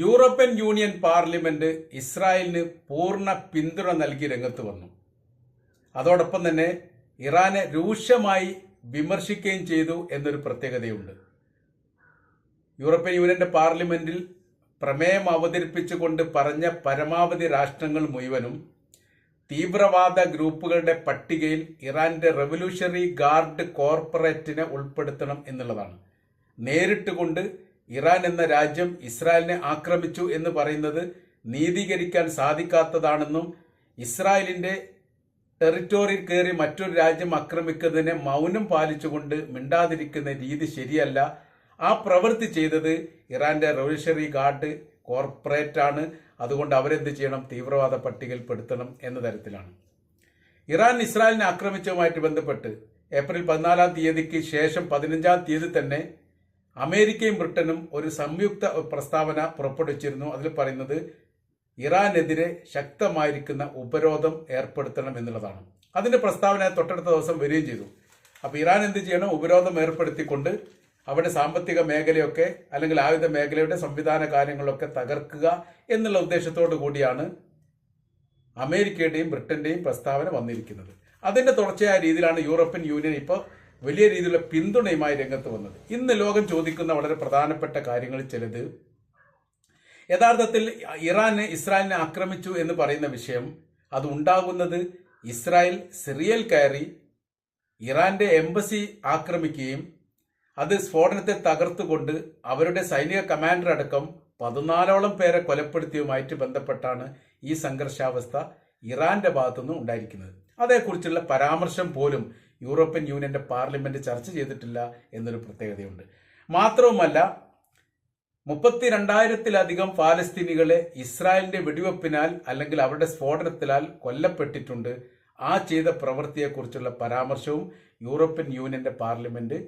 European union parliament ഇസ്രായേലിന് പൂർണ പിന്തുണ നൽകി രംഗത്ത് വന്നു. അതോടൊപ്പം തന്നെ ഇറാനെ രൂക്ഷമായി വിമർശിക്കുകയും ചെയ്തു എന്നൊരു പ്രത്യേകതയുണ്ട്. യൂറോപ്യൻ യൂണിയന്റെ പാർലമെന്റിൽ പ്രമേയം അവതരിപ്പിച്ചുകൊണ്ട് പറഞ്ഞ പരമാവധി രാഷ്ട്രങ്ങൾ മുഴുവനും തീവ്രവാദ ഗ്രൂപ്പുകളുടെ പട്ടികയിൽ ഇറാന്റെ റവല്യൂഷണറി ഗാർഡ് കോർപ്പറേറ്റിനെ ഉൾപ്പെടുത്തണം എന്നുള്ളതാണ്. നേരിട്ട് കൊണ്ട് ഇറാൻ എന്ന രാജ്യം ഇസ്രായേലിനെ ആക്രമിച്ചു എന്ന് പറയുന്നത് നീതീകരിക്കാൻ സാധിക്കാത്തതാണെന്നും ഇസ്രായേലിന്റെ ടെറിറ്റോറിയിൽ കയറി മറ്റൊരു രാജ്യം ആക്രമിക്കുന്നതിനെ മൗനം പാലിച്ചുകൊണ്ട് മിണ്ടാതിരിക്കുന്ന രീതി ശരിയല്ല. ആ പ്രവൃത്തി ചെയ്തത് ഇറാന്റെ റവല്യൂഷണറി ഗാർഡ് കോർപ്പറേറ്റ് ആണ് അതുകൊണ്ട് അവരെന്ത് ചെയ്യണം? തീവ്രവാദ പട്ടികയിൽ പെടുത്തണം എന്ന തരത്തിലാണ്. ഇറാൻ ഇസ്രായേലിനെ ആക്രമിച്ചതുമായിട്ട് ബന്ധപ്പെട്ട് ഏപ്രിൽ പതിനാലാം തീയതിക്ക് ശേഷം പതിനഞ്ചാം തീയതി തന്നെ അമേരിക്കയും ബ്രിട്ടനും ഒരു സംയുക്ത പ്രസ്താവന പുറപ്പെടുവിച്ചിരുന്നു. അതിൽ പറയുന്നത് ഇറാനെതിരെ ശക്തമായിരിക്കുന്ന ഉപരോധം ഏർപ്പെടുത്തണം എന്നുള്ളതാണ്. അതിന്റെ പ്രസ്താവന തൊട്ടടുത്ത ദിവസം വരികയും ചെയ്തു. അപ്പോൾ ഇറാൻ എന്ത് ചെയ്യണം? ഉപരോധം ഏർപ്പെടുത്തിക്കൊണ്ട് അവിടെ സാമ്പത്തിക മേഖലയൊക്കെ അല്ലെങ്കിൽ ആയുധ മേഖലയുടെ സംവിധാന കാര്യങ്ങളൊക്കെ തകർക്കുക എന്നുള്ള ഉദ്ദേശത്തോടു കൂടിയാണ് അമേരിക്കയുടെയും ബ്രിട്ടന്റെയും പ്രസ്താവന വന്നിരിക്കുന്നത്. അതിന്റെ തുടർച്ചയായ രീതിയിലാണ് യൂറോപ്യൻ യൂണിയൻ ഇപ്പോൾ വലിയ രീതിയിലുള്ള പിന്തുണയുമായി രംഗത്ത് വന്നത്. ഇന്ന് ലോകം ചോദിക്കുന്ന വളരെ പ്രധാനപ്പെട്ട കാര്യങ്ങളിൽ ചിലത് യഥാർത്ഥത്തിൽ ഇറാൻ ഇസ്രായേലിനെ ആക്രമിച്ചു എന്ന് പറയുന്ന വിഷയം അത് ഉണ്ടാകുന്നത് ഇസ്രായേൽ സിറിയൽ കയറി ഇറാന്റെ എംബസി ആക്രമിക്കുകയും അത് സ്ഫോടനത്തെ തകർത്തുകൊണ്ട് അവരുടെ സൈനിക കമാൻഡർ അടക്കം പതിനാലോളം പേരെ കൊലപ്പെടുത്തിയുമായിട്ട് ബന്ധപ്പെട്ടാണ് ഈ സംഘർഷാവസ്ഥ ഇറാന്റെ ഭാഗത്തുനിന്ന് ഉണ്ടായിരിക്കുന്നത്. അതേക്കുറിച്ചുള്ള പരാമർശം പോലും യൂറോപ്യൻ യൂണിയന്റെ പാർലമെന്റ് ചർച്ച ചെയ്തിട്ടില്ല എന്നൊരു പ്രത്യേകതയുണ്ട്. മാത്രവുമല്ല മുപ്പത്തി രണ്ടായിരത്തിലധികം ഫാലസ്തീനികളെ ഇസ്രായേലിന്റെ വെടിവെപ്പിനാൽ അല്ലെങ്കിൽ അവരുടെ സ്ഫോടനത്തിനാൽ കൊല്ലപ്പെട്ടിട്ടുണ്ട്. ആ ചെയ്ത പ്രവൃത്തിയെക്കുറിച്ചുള്ള പരാമർശവും യൂറോപ്യൻ യൂണിയന്റെ പാർലമെന്റ്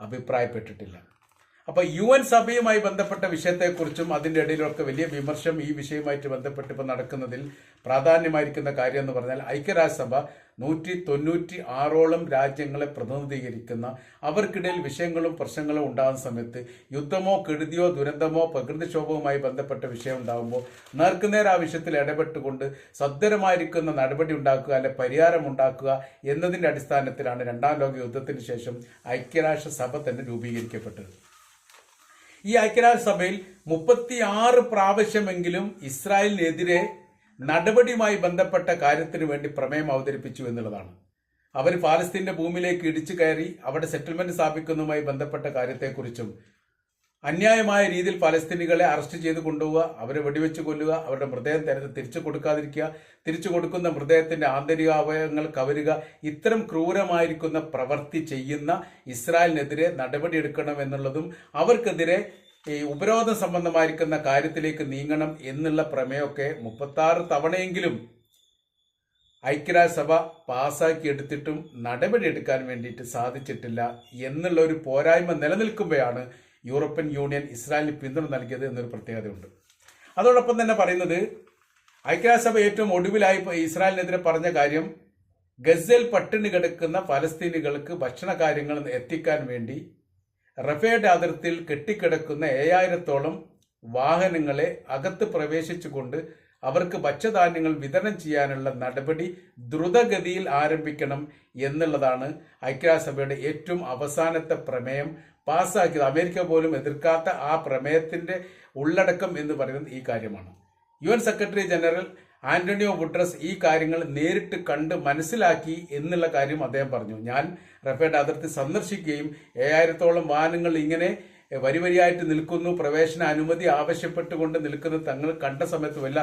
അഭിപ്രായപ്പെട്ടിട്ടില്ല. അപ്പൊ യു എൻ സഭയുമായി ബന്ധപ്പെട്ട വിഷയത്തെക്കുറിച്ചും അതിന്റെ ഇടയിലൊക്കെ വലിയ വിമർശം ഈ വിഷയവുമായിട്ട് ബന്ധപ്പെട്ട് നടക്കുന്നതിൽ പ്രാധാന്യമായിരിക്കുന്ന കാര്യം എന്ന് പറഞ്ഞാൽ ഐക്യരാഷ്ട്രസഭ നൂറ്റി തൊണ്ണൂറ്റി ആറോളം രാജ്യങ്ങളെ പ്രതിനിധീകരിക്കുന്ന അവർക്കിടയിൽ വിഷയങ്ങളും പ്രശ്നങ്ങളും ഉണ്ടാകുന്ന സമയത്ത് യുദ്ധമോ കെടുതിയോ ദുരന്തമോ പ്രകൃതിക്ഷോഭവുമായി ബന്ധപ്പെട്ട വിഷയം ഉണ്ടാകുമ്പോൾ നേർക്കുനേർ ആ വിഷയത്തിൽ ഇടപെട്ടുകൊണ്ട് സദ്വരമായിരിക്കുന്ന നടപടി ഉണ്ടാക്കുക അല്ലെ പരിഹാരം ഉണ്ടാക്കുക എന്നതിന്റെ അടിസ്ഥാനത്തിലാണ് രണ്ടാം ലോക യുദ്ധത്തിന് ശേഷം ഐക്യരാഷ്ട്രസഭ തന്നെ രൂപീകരിക്കപ്പെട്ടത്. ഈ ഐക്യരാഷ്ട്രസഭയിൽ മുപ്പത്തിയാറ് പ്രാവശ്യമെങ്കിലും ഇസ്രായേലിനെതിരെ നടപടിയുമായി ബന്ധപ്പെട്ട കാര്യത്തിന് വേണ്ടി പ്രമേയം അവതരിപ്പിച്ചു എന്നുള്ളതാണ്. അവർ ഫാലസ്തീന്റെ ഭൂമിയിലേക്ക് ഇടിച്ചു കയറി അവിടെ സെറ്റിൽമെന്റ് സ്ഥാപിക്കുന്നതുമായി ബന്ധപ്പെട്ട കാര്യത്തെക്കുറിച്ചും അന്യായമായ രീതിയിൽ ഫലസ്തീനികളെ അറസ്റ്റ് ചെയ്ത് കൊണ്ടുപോവുക അവരെ വെടിവെച്ച് കൊല്ലുക അവരുടെ മൃതദേഹം തെര തിരിച്ചു കൊടുക്കാതിരിക്കുക തിരിച്ചു കൊടുക്കുന്ന മൃതദേഹത്തിന്റെ ആന്തരിക അവയവങ്ങൾ കവരുക ഇത്തരം ക്രൂരമായിരിക്കുന്ന പ്രവൃത്തി ചെയ്യുന്ന ഇസ്രായേലിനെതിരെ നടപടിയെടുക്കണം എന്നുള്ളതും അവർക്കെതിരെ ഈ ഉപരോധം സംബന്ധമായിരിക്കുന്ന കാര്യത്തിലേക്ക് നീങ്ങണം എന്നുള്ള പ്രമേയമൊക്കെ മുപ്പത്താറ് തവണയെങ്കിലും ഐക്യരാജ്യസഭ പാസാക്കി എടുത്തിട്ടും നടപടിയെടുക്കാൻ വേണ്ടിയിട്ട് സാധിച്ചിട്ടില്ല എന്നുള്ള ഒരു പോരായ്മ നിലനിൽക്കുമ്പോഴാണ് യൂറോപ്യൻ യൂണിയൻ ഇസ്രായേലിന് പിന്തുണ നൽകിയത് എന്നൊരു പ്രത്യേകതയുണ്ട്. അതോടൊപ്പം തന്നെ പറയുന്നത് ഐക്യരാജ്യസഭ ഏറ്റവും ഒടുവിലായി ഇസ്രായേലിനെതിരെ പറഞ്ഞ കാര്യം ഗസയിൽ പട്ടിണി കിടക്കുന്ന ഫലസ്തീനികൾക്ക് ഭക്ഷണ കാര്യങ്ങൾ എത്തിക്കാൻ വേണ്ടി റഫേഡ് അതിർത്തിയിൽ കെട്ടിക്കിടക്കുന്ന ഏഴായിരത്തോളം വാഹനങ്ങളെ അകത്ത് പ്രവേശിച്ചുകൊണ്ട് അവർക്ക് ഭക്ഷ്യധാന്യങ്ങൾ വിതരണം ചെയ്യാനുള്ള നടപടി ദ്രുതഗതിയിൽ ആരംഭിക്കണം എന്നുള്ളതാണ് ഐക്യരാഷ്ട്രസഭയുടെ ഏറ്റവും അവസാനത്തെ പ്രമേയം. പാസ്സാക്കിയത് അമേരിക്ക പോലും എതിർക്കാത്ത ആ പ്രമേയത്തിന്റെ ഉള്ളടക്കം എന്ന് പറയുന്നത് ഈ കാര്യമാണ്. U secretary general Antonio Guterres ഈ കാര്യങ്ങൾ നേരിട്ട് കണ്ട് മനസ്സിലാക്കി എന്നുള്ള കാര്യം അദ്ദേഹം പറഞ്ഞു. ഞാൻ റഫേഡ് അതിർത്തി സന്ദർശിക്കുകയും ഏഴായിരത്തോളം വാഹനങ്ങൾ ഇങ്ങനെ വരി വരിയായിട്ട് നിൽക്കുന്നു. പ്രവേശന അനുമതി ആവശ്യപ്പെട്ടുകൊണ്ട് നിൽക്കുന്ന തങ്ങൾ കണ്ട സമയത്ത് വല്ല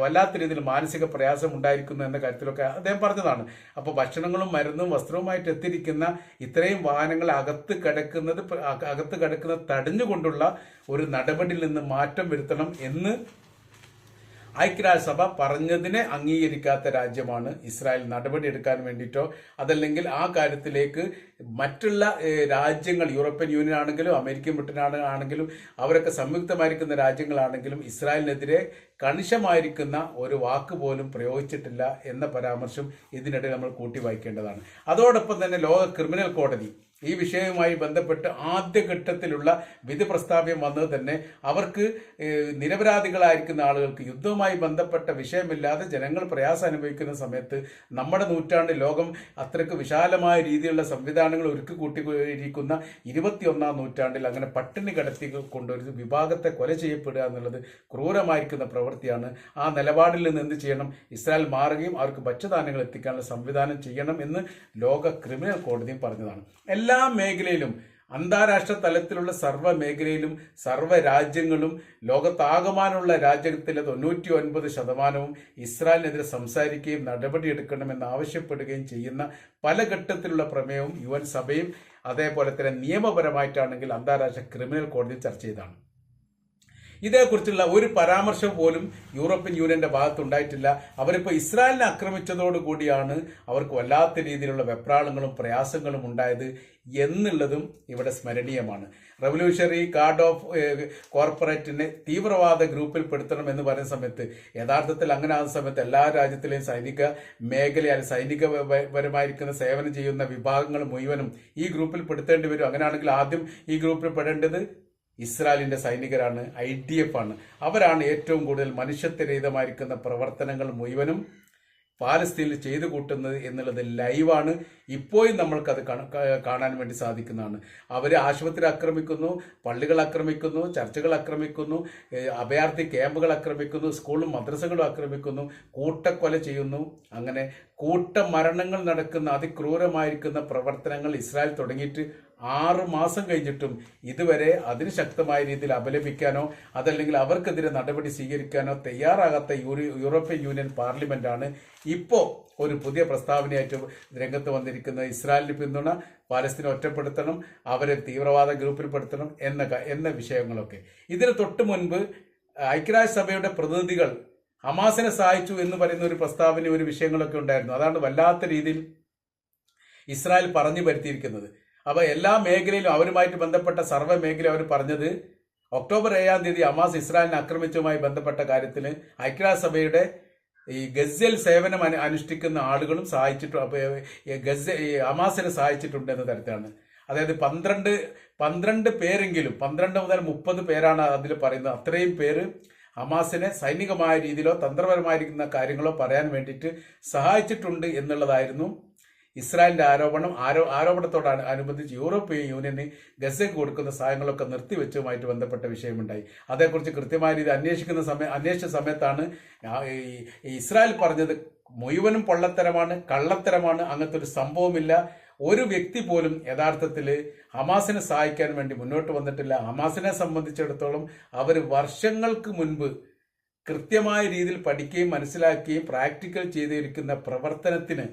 വല്ലാത്ത രീതിയിൽ മാനസിക പ്രയാസം ഉണ്ടായിരിക്കുന്നു എന്ന കാര്യത്തിലൊക്കെ അദ്ദേഹം പറഞ്ഞതാണ്. അപ്പോൾ ഭക്ഷണങ്ങളും മരുന്നും വസ്ത്രവുമായിട്ട് എത്തിയിരിക്കുന്ന ഇത്രയും വാഹനങ്ങൾ അകത്ത് കിടക്കുന്നത് അകത്ത് കിടക്കുന്നത് തടഞ്ഞുകൊണ്ടുള്ള ഒരു നടപടിയിൽ നിന്ന് മാറ്റം വരുത്തണം എന്ന് ഐക്യരാഷ്ട്രസഭ പറഞ്ഞതിനെ അംഗീകരിക്കാത്ത രാജ്യമാണ് ഇസ്രായേൽ നടപടിയെടുക്കാൻ വേണ്ടിയിട്ടോ അതല്ലെങ്കിൽ ആ കാര്യത്തിലേക്ക് മറ്റുള്ള രാജ്യങ്ങൾ യൂറോപ്യൻ യൂണിയൻ ആണെങ്കിലും അമേരിക്കൻ ബ്രിട്ടൻ ആണെങ്കിലും അവരൊക്കെ സംയുക്തമായിരിക്കുന്ന രാജ്യങ്ങളാണെങ്കിലും ഇസ്രായേലിനെതിരെ കണിശമായിരിക്കുന്ന ഒരു വാക്ക് പോലും പ്രയോഗിച്ചിട്ടില്ല എന്ന പരാമർശം ഇതിനിടെ നമ്മൾ കൂട്ടി വായിക്കേണ്ടതാണ് അതോടൊപ്പം തന്നെ ലോക ക്രിമിനൽ കോടതി ഈ വിഷയവുമായി ബന്ധപ്പെട്ട് ആദ്യഘട്ടത്തിലുള്ള വിധി പ്രസ്താവ്യം വന്നത് തന്നെ അവർക്ക് നിരപരാധികളായിരിക്കുന്ന ആളുകൾക്ക് യുദ്ധവുമായി ബന്ധപ്പെട്ട വിഷയമില്ലാതെ ജനങ്ങൾ പ്രയാസം അനുഭവിക്കുന്ന സമയത്ത് നമ്മുടെ നൂറ്റാണ്ട് ലോകം അത്രയ്ക്ക് വിശാലമായ രീതിയിലുള്ള സംവിധാനങ്ങൾ ഒരുക്കി കൂട്ടിയിരിക്കുന്ന ഇരുപത്തിയൊന്നാം നൂറ്റാണ്ടിൽ അങ്ങനെ പട്ടിണി കടത്തി കൊണ്ടൊരു വിഭാഗത്തെ കൊല ചെയ്യപ്പെടുക എന്നുള്ളത് ക്രൂരമായിരിക്കുന്ന പ്രവൃത്തിയാണ്. ആ നിലപാടിൽ നിന്ന് എന്ത് ചെയ്യണം? ഇസ്രായേൽ മാറുകയും അവർക്ക് ഭക്ഷ്യധാന്യങ്ങൾ എത്തിക്കാനുള്ള സംവിധാനം ചെയ്യണം എന്ന് ലോക ക്രിമിനൽ കോടതിയും പറഞ്ഞതാണ്. എല്ലാ മേഖലയിലും അന്താരാഷ്ട്ര തലത്തിലുള്ള സർവ മേഖലയിലും സർവ രാജ്യങ്ങളും ലോകത്താകമാനുള്ള രാജ്യത്തിലെ തൊണ്ണൂറ്റി ഒൻപത് ശതമാനവും ഇസ്രായേലിനെതിരെ സംസാരിക്കുകയും നടപടിയെടുക്കണമെന്ന് ആവശ്യപ്പെടുകയും ചെയ്യുന്ന പല ഘട്ടത്തിലുള്ള പ്രമേയവും യു സഭയും അതേപോലെ തന്നെ നിയമപരമായിട്ടാണെങ്കിൽ അന്താരാഷ്ട്ര ക്രിമിനൽ കോടതി ചർച്ച ചെയ്തതാണ് ഇതേക്കുറിച്ചുള്ള ഒരു പരാമർശം പോലും യൂറോപ്യൻ യൂണിയന്റെ ഭാഗത്തുണ്ടായിട്ടില്ല. അവരിപ്പോൾ ഇസ്രായേലിനെ ആക്രമിച്ചതോടുകൂടിയാണ് അവർക്ക് വല്ലാത്ത രീതിയിലുള്ള വെപ്രാളങ്ങളും പ്രയാസങ്ങളും ഉണ്ടായത് എന്നുള്ളതും ഇവിടെ സ്മരണീയമാണ്. റവല്യൂഷണറി ഗാർഡ് ഓഫ് കോർപ്പറേറ്റിനെ തീവ്രവാദ ഗ്രൂപ്പിൽ പെടുത്തണം എന്ന് പറയുന്ന സമയത്ത് യഥാർത്ഥത്തിൽ അങ്ങനെ ആകുന്ന സമയത്ത് എല്ലാ രാജ്യത്തിലെയും സൈനിക മേഖല അല്ലെങ്കിൽ സൈനിക പ- പ- സേവനം ചെയ്യുന്ന വിഭാഗങ്ങൾ മുഴുവനും ഈ ഗ്രൂപ്പിൽ പെടുത്തേണ്ടി വരും. അങ്ങനെയാണെങ്കിൽ ആദ്യം ഈ ഗ്രൂപ്പിൽ പെടേണ്ടത് ഇസ്രായേലിന്റെ സൈനികരാണ് ഐ ഡി എഫ് ആണ്. അവരാണ് ഏറ്റവും കൂടുതൽ മനുഷ്യത്വരഹിതമായിരിക്കുന്ന പ്രവർത്തനങ്ങൾ മുഴുവനും പാലസ്തീനിൽ ചെയ്തു കൂട്ടുന്നത് എന്നുള്ളത് ലൈവാണ്. ഇപ്പോഴും നമ്മൾക്കത് കാണ- കാണാൻ വേണ്ടി സാധിക്കുന്നതാണ്. അവർ ആശുപത്രി ആക്രമിക്കുന്നു പള്ളികൾ ആക്രമിക്കുന്നു ചർച്ചുകൾ ആക്രമിക്കുന്നു അഭയാർത്ഥി ക്യാമ്പുകൾ ആക്രമിക്കുന്നു സ്കൂളും മദ്രസകളും ആക്രമിക്കുന്നു കൂട്ടക്കൊല ചെയ്യുന്നു. അങ്ങനെ കൂട്ട മരണങ്ങൾ നടക്കുന്ന അതിക്രൂരമായിരിക്കുന്ന പ്രവർത്തനങ്ങൾ ഇസ്രായേൽ തുടങ്ങിയിട്ട് ആറ് മാസം കഴിഞ്ഞിട്ടും ഇതുവരെ അതിന് ശക്തമായ രീതിയിൽ അപലപിക്കാനോ അതല്ലെങ്കിൽ അവർക്കെതിരെ നടപടി സ്വീകരിക്കാനോ തയ്യാറാകാത്ത യൂറി- യൂറോപ്യൻ യൂണിയൻ പാർലമെന്റാണ് ഇപ്പോൾ ഒരു പുതിയ പ്രസ്താവനയായിട്ട് രംഗത്ത് വന്നിരിക്കുന്നത്. ഇസ്രായേലിന് പിന്തുണ പാലസ്തീനെ ഒറ്റപ്പെടുത്തണം അവരെ തീവ്രവാദ ഗ്രൂപ്പിൽപ്പെടുത്തണം എന്ന എന്ന വിഷയങ്ങളൊക്കെ. ഇതിന് തൊട്ട് മുൻപ് ഐക്യരാഷ്ട്രസഭയുടെ പ്രതിനിധികൾ ഹമാസിനെ സഹായിച്ചു എന്ന് പറയുന്ന ഒരു പ്രസ്താവന ഒരു വിഷയങ്ങളൊക്കെ ഉണ്ടായിരുന്നു. അതാണ് വല്ലാത്ത രീതിയിൽ ഇസ്രായേൽ പറഞ്ഞു വരുത്തിയിരിക്കുന്നത് അപ്പൊ എല്ലാ മേഖലയിലും അവരുമായിട്ട് ബന്ധപ്പെട്ട സർവ മേഖല അവർ പറഞ്ഞത് ഒക്ടോബർ ഏഴാം തീയതി അമാസ് ഇസ്രായേലിനെ ആക്രമിച്ചതുമായി ബന്ധപ്പെട്ട കാര്യത്തിൽ ഐക്യരാഷ്ട്രസഭയുടെ ഈ ഗസൽ സേവനം അനു- അനുഷ്ഠിക്കുന്ന ആളുകളും സഹായിച്ചിട്ട് അപ്പൊ ഈ ഹമാസിനെ സഹായിച്ചിട്ടുണ്ട് എന്ന തരത്തിലാണ്. അതായത് പന്ത്രണ്ട് പന്ത്രണ്ട് പേരെങ്കിലും പന്ത്രണ്ട് മുതൽ മുപ്പത് പേരാണ് അതിൽ പറയുന്നത്. അത്രയും പേര് അമാസിനെ സൈനികമായ രീതിയിലോ തന്ത്രപരമായിരിക്കുന്ന കാര്യങ്ങളോ പറയാൻ വേണ്ടിയിട്ട് സഹായിച്ചിട്ടുണ്ട് എന്നുള്ളതായിരുന്നു ഇസ്രായേലിന്റെ ആരോപണം ആരോ ആരോപണത്തോട് അനുബന്ധിച്ച് യൂറോപ്യൻ യൂണിയന് ഗസയ്ക്ക് കൊടുക്കുന്ന സഹായങ്ങളൊക്കെ നിർത്തിവെച്ചതുമായിട്ട് ബന്ധപ്പെട്ട വിഷയമുണ്ടായി. അതേക്കുറിച്ച് കൃത്യമായ രീതി അന്വേഷിക്കുന്ന സമയം അന്വേഷിച്ച സമയത്താണ് ഇസ്രായേൽ പറഞ്ഞത് മുഴുവനും പൊള്ളത്തരമാണ് കള്ളത്തരമാണ് അങ്ങനത്തെ ഒരു സംഭവമില്ല. ഒരു വ്യക്തി പോലും യഥാർത്ഥത്തിൽ ഹമാസിനെ സഹായിക്കാൻ വേണ്ടി മുന്നോട്ട് വന്നിട്ടില്ല. ഹമാസിനെ സംബന്ധിച്ചിടത്തോളം അവർ വർഷങ്ങൾക്ക് മുൻപ് കൃത്യമായ രീതിയിൽ പഠിക്കുകയും മനസ്സിലാക്കുകയും പ്രാക്ടിക്കൽ ചെയ്തിരിക്കുന്ന പ്രവർത്തനത്തിന്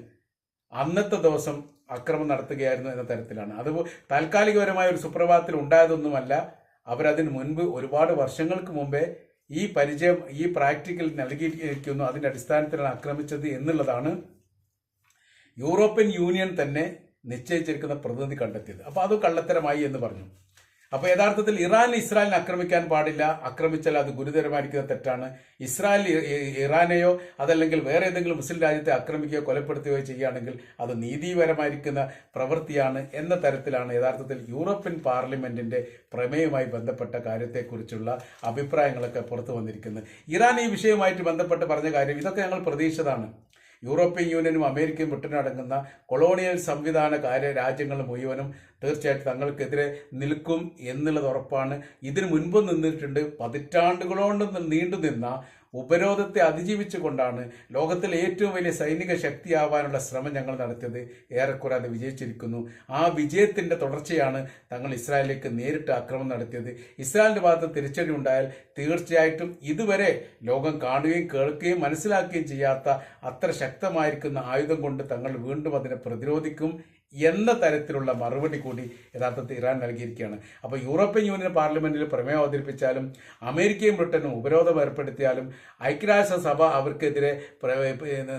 അന്നത്തെ ദിവസം അക്രമം നടത്തുകയായിരുന്നു എന്ന തരത്തിലാണ്. അത് താൽക്കാലികപരമായ ഒരു സുപ്രഭാതത്തിൽ ഉണ്ടായതൊന്നുമല്ല. അവരതിന് മുൻപ് ഒരുപാട് വർഷങ്ങൾക്ക് മുമ്പേ ഈ പരിചയം ഈ പ്രാക്ടിക്കൽ നൽകിയിരിക്കുന്നു. അതിന്റെ അടിസ്ഥാനത്തിലാണ് ആക്രമിച്ചത് എന്നുള്ളതാണ് യൂറോപ്യൻ യൂണിയൻ തന്നെ നിശ്ചയിച്ചിരിക്കുന്ന പ്രതിനിധി കണ്ടെത്തിയത്. അപ്പോൾ അത് കള്ളത്തരമായി എന്ന് പറഞ്ഞു. അപ്പൊ യഥാർത്ഥത്തിൽ ഇറാൻ ഇസ്രായേലിനെ ആക്രമിക്കാൻ പാടില്ല. ആക്രമിച്ചാൽ അത് ഗുരുതരമായിരിക്കുന്ന തെറ്റാണ്. ഇസ്രായേൽ ഇറാനെയോ അതല്ലെങ്കിൽ വേറെ ഏതെങ്കിലും മുസ്ലിം രാജ്യത്തെ ആക്രമിക്കുകയോ കൊലപ്പെടുത്തുകയോ ചെയ്യുകയാണെങ്കിൽ അത് നീതിപരമായിരിക്കുന്ന പ്രവൃത്തിയാണ് എന്ന തരത്തിലാണ് യഥാർത്ഥത്തിൽ യൂറോപ്യൻ പാർലമെന്റിന്റെ പ്രമേയവുമായി ബന്ധപ്പെട്ട കാര്യത്തെക്കുറിച്ചുള്ള അഭിപ്രായങ്ങളൊക്കെ പുറത്തു വന്നിരിക്കുന്നത്. ഇറാൻ ഈ വിഷയവുമായിട്ട് ബന്ധപ്പെട്ട് പറഞ്ഞ കാര്യം ഇതൊക്കെ ഞങ്ങൾ പ്രതീക്ഷിച്ചതാണ്. യൂറോപ്യൻ യൂണിയനും അമേരിക്കയും ബ്രിട്ടനടങ്ങുന്ന കൊളോണിയൽ സംവിധാന കാര്യ രാജ്യങ്ങൾ മുഴുവനും തീർച്ചയായിട്ടും തങ്ങൾക്കെതിരെ നിൽക്കും എന്നുള്ളത് ഉറപ്പാണ്. ഇതിനു മുൻപ് നിന്നിട്ടുണ്ട് പതിറ്റാണ്ടുകളോണ്ട് നീണ്ടു നിന്ന ഉപരോധത്തെ അതിജീവിച്ചുകൊണ്ടാണ് ലോകത്തിലെ ഏറ്റവും വലിയ സൈനിക ശക്തിയാവാനുള്ള ശ്രമം ഞങ്ങൾ നടത്തിയത്. ഏറെക്കുറെ അത് വിജയിച്ചിരിക്കുന്നു. ആ വിജയത്തിന്റെ തുടർച്ചയാണ് തങ്ങൾ ഇസ്രായേലിലേക്ക് നേരിട്ട് ആക്രമണം നടത്തിയത്. ഇസ്രായേലിന്റെ ഭാഗത്ത് തിരിച്ചടി ഉണ്ടായാൽ തീർച്ചയായിട്ടും ഇതുവരെ ലോകം കാണുകയും കേൾക്കുകയും മനസ്സിലാക്കുകയും ചെയ്യാത്ത അത്ര ശക്തമായിരിക്കുന്ന ആയുധം കൊണ്ട് തങ്ങൾ വീണ്ടും അതിനെ പ്രതിരോധിക്കും എന്ന തരത്തിലുള്ള മറുപടി കൂടി യഥാർത്ഥത്തിൽ ഇറാൻ നൽകിയിരിക്കുകയാണ്. അപ്പോൾ യൂറോപ്യൻ യൂണിയൻ പാർലമെന്റിൽ പ്രമേയം അവതരിപ്പിച്ചാലും അമേരിക്കയും ബ്രിട്ടനും ഉപരോധം ഏർപ്പെടുത്തിയാലും ഐക്യരാഷ്ട്രസഭ അവർക്കെതിരെ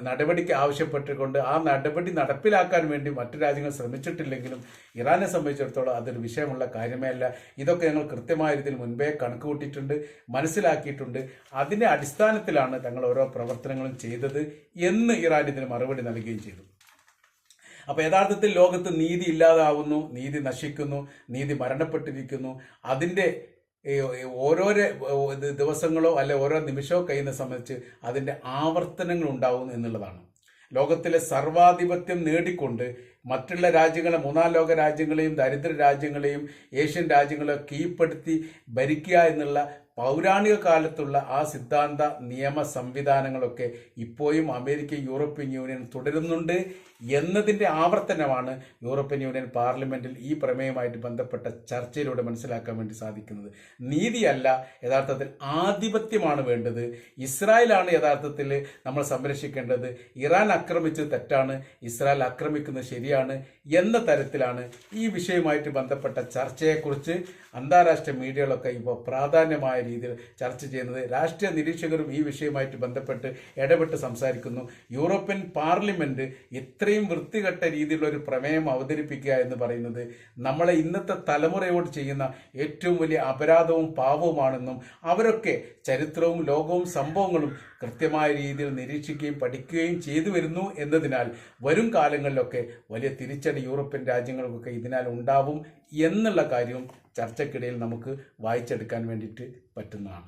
നടപടിക്ക് ആവശ്യപ്പെട്ടുകൊണ്ട് ആ നടപടി നടപ്പിലാക്കാൻ വേണ്ടി മറ്റു രാജ്യങ്ങൾ ശ്രമിച്ചിട്ടില്ലെങ്കിലും ഇറാനെ സംബന്ധിച്ചിടത്തോളം അതൊരു വിഷയമുള്ള കാര്യമേ അല്ല. ഇതൊക്കെ ഞങ്ങൾ കൃത്യമായ രീതിയിൽ മുൻപേ കണക്ക് കൂട്ടിയിട്ടുണ്ട് മനസ്സിലാക്കിയിട്ടുണ്ട്. അതിന്റെ അടിസ്ഥാനത്തിലാണ് തങ്ങൾ ഓരോ പ്രവർത്തനങ്ങളും ചെയ്തത് എന്ന് ഇറാൻ ഇതിന് മറുപടി നൽകുകയും ചെയ്തു. അപ്പോൾ യഥാർത്ഥത്തിൽ ലോകത്ത് നീതി ഇല്ലാതാവുന്നു നീതി നശിക്കുന്നു നീതി മരണപ്പെട്ടിരിക്കുന്നു. അതിന്റെ ഓരോരോ ദിവസങ്ങളോ അല്ലെ ഓരോ നിമിഷമോ കഴിയുന്ന സംബന്ധിച്ച് അതിന്റെ ആവർത്തനങ്ങൾ ഉണ്ടാവും എന്നുള്ളതാണ്. ലോകത്തിലെ സർവാധിപത്യം നേടിക്കൊണ്ട് മറ്റുള്ള രാജ്യങ്ങളെ മൂന്നാം ലോക രാജ്യങ്ങളെയും ദരിദ്ര രാജ്യങ്ങളെയും ഏഷ്യൻ രാജ്യങ്ങളെ കീഴ്പ്പെടുത്തി ഭരിക്കുക എന്നുള്ള പൗരാണിക കാലത്തുള്ള ആ സിദ്ധാന്ത നിയമ സംവിധാനങ്ങളൊക്കെ ഇപ്പോഴും അമേരിക്കൻ യൂറോപ്യൻ യൂണിയൻ തുടരുന്നുണ്ട് എന്നതിന്റെ ആവർത്തനമാണ് യൂറോപ്യൻ യൂണിയൻ പാർലമെന്റിൽ ഈ പ്രമേയമായിട്ട് ബന്ധപ്പെട്ട ചർച്ചയിലൂടെ മനസ്സിലാക്കാൻ വേണ്ടി സാധിക്കുന്നത്. നീതിയല്ല യഥാർത്ഥത്തിൽ ആധിപത്യമാണ് വേണ്ടത്. ഇസ്രായേലാണ് യഥാർത്ഥത്തിൽ നമ്മൾ സംരക്ഷിക്കേണ്ടത്. ഇറാൻ ആക്രമിച്ചത് തെറ്റാണ് ഇസ്രായേൽ ആക്രമിക്കുന്നത് ശരിയാണ് എന്ന തരത്തിലാണ് ഈ വിഷയവുമായിട്ട് ബന്ധപ്പെട്ട ചർച്ചയെക്കുറിച്ച് അന്താരാഷ്ട്ര മീഡിയകളൊക്കെ ഇപ്പോൾ പ്രാധാന്യമായ രീതിയിൽ ചർച്ച ചെയ്യുന്നത്. രാഷ്ട്രീയ നിരീക്ഷകരും ഈ വിഷയവുമായിട്ട് ബന്ധപ്പെട്ട് ഇടപെട്ട് സംസാരിക്കുന്നു. യൂറോപ്യൻ പാർലമെന്റ് ഇത്രയും വൃത്തികെട്ട രീതിയിലുള്ള ഒരു പ്രമേയം അവതരിപ്പിക്കുക എന്ന് പറയുന്നത് നമ്മളെ ഇന്നത്തെ തലമുറയോട് ചെയ്യുന്ന ഏറ്റവും വലിയ അപരാധവും പാപവുമാണെന്നും അവരൊക്കെ ചരിത്രവും ലോകവും സംഭവങ്ങളും കൃത്യമായ രീതിയിൽ നിരീക്ഷിക്കുകയും പഠിക്കുകയും ചെയ്തു വരുന്നു എന്നതിനാൽ വരും കാലങ്ങളിലൊക്കെ വലിയ തിരിച്ചടി യൂറോപ്യൻ രാജ്യങ്ങൾക്കൊക്കെ ഇതിനാൽ ഉണ്ടാവും എന്നുള്ള കാര്യവും ചർച്ചക്കിടയിൽ നമുക്ക് വായിച്ചെടുക്കാൻ വേണ്ടിയിട്ട് പറ്റുന്നതാണ്.